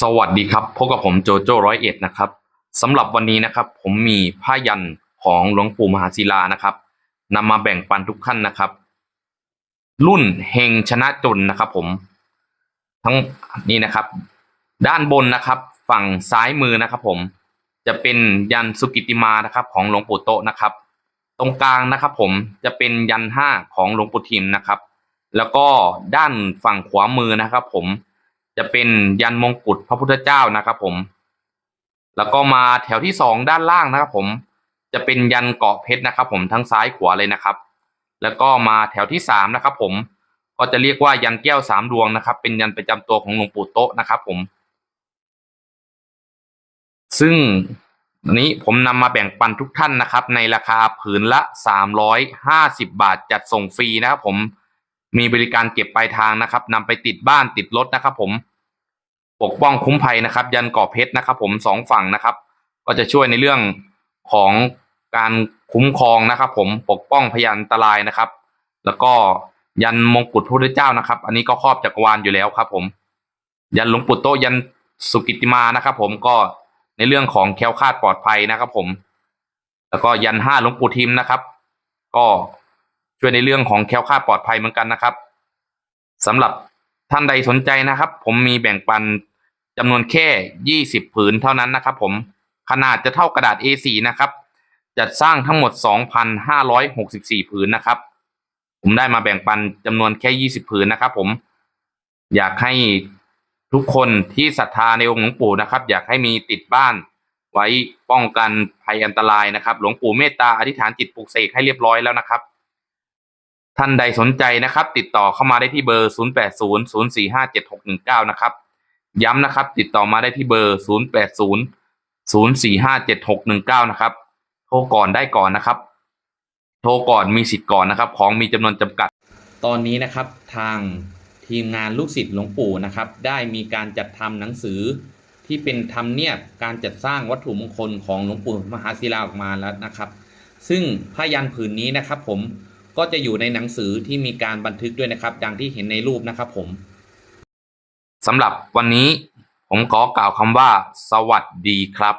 สวัสดีครับพบกับผมโจโจ้ร้อยเอ็ดนะครับสำหรับวันนี้นะครับ ผมมีผ้ายันของหลวงปู่มหาศิลานะครับนำมาแบ่งปันทุกท่านนะครับ รุ่นเฮงชนะจนนะครับ ผม ทั้งนี้นะครับ ด้านบนนะครับ ฝั่งซ้ายมือนะครับ ผม จะเป็นยันสุกิติมานะครับ ของหลวงปู่โตนะครับ ตรงกลางนะครับ ผมจะเป็นยันห้าของหลวงปู่ทิมนะครับ แล้วก็ด้านฝั่งขวามือนะครับ ผม จะเป็นยันมงกุฎพระพุทธเจ้านะครับผม แล้วก็มาแถวที่สองด้านล่างนะครับผม จะเป็นยันเกาะเพชรนะครับ ผมทั้งซ้ายขวาเลยนะครับ แล้วก็มาแถวที่สามนะครับ ผม ก็จะเรียกว่ายันแก้วสามดวงนะครับ เป็นยันประจำตัวของหลวงปู่โตะนะครับ ผม ซึ่งอันนี้ผมนำมาแบ่งปันทุกท่านนะครับ ในราคาผืนละสามร้อยห้าสิบาทจัดส่งฟรีนะครับผม มีบริการเก็บปลายทางนะครับนำไปติดบ้านติดรถนะครับ ผมปกป้องคุ้มภัยนะครับ ยันเกาะเพชรนะครับ ผมสองฝั่งนะครับ ก็จะช่วยในเรื่องของการคุ้มครองนะครับ ผมปกป้องพยานอันตรายนะครับ แล้วก็ยันมงกุฎพระพุทธเจ้านะครับ อันนี้ก็ครอบจักรวาลอยู่แล้วครับ ผม ยันหลวงปู่โตยันสุกิติมานะครับ ผมก็ในเรื่องของแคล้วคลาดปลอดภัยนะครับ ผม แล้วก็ยันห้าหลวงปู่ทิมนะครับ ก็ ช่วยในเรื่องของแคล้วคลาดปลอดภัยเหมือนกันนะครับสำหรับท่านใดสนใจนะครับ ผมมีแบ่งปันจำนวนแค่ยี่สิบผืนเท่านั้นนะครับ ผมขนาดจะเท่ากระดาษ A4 นะครับจัดสร้างทั้งหมด 2,564 ผืนนะครับ ผมได้มาแบ่งปันจำนวนแค่ 20 ผืนนะครับ ผมอยากให้ทุกคนที่ศรัทธาในองค์หลวงปู่นะครับ อยากให้มีติดบ้าน ไว้ป้องกันภัยอันตรายนะครับ หลวงปู่เมตตาอธิษฐานจิตปลุกเสกให้เรียบร้อยแล้วนะครับ ท่านใดสนใจนะครับ ติดต่อเข้ามาได้ที่เบอร์ 0800457619 นะครับ ย้ำนะครับ ติดต่อมาได้ที่เบอร์ 0800457619 นะครับ โทรก่อนได้ก่อนนะครับ โทรก่อนมีสิทธิ์ก่อนนะครับ ของมีจำนวนจำกัด ตอนนี้นะครับทางทีมงานลูกศิษย์หลวงปู่นะครับ ได้มีการจัดทำหนังสือที่เป็นธรรมเนียบการจัดสร้างวัตถุมงคลของหลวงปู่มหาศิลาออกมาแล้วนะครับ ซึ่งผ้ายันผืนนี้นะครับ ผม ก็จะอยู่ในหนังสือที่มีการบันทึกด้วยนะครับ ดังที่เห็นในรูปนะครับผมสำหรับวันนี้ผมขอกล่าวคำว่า สวัสดีครับ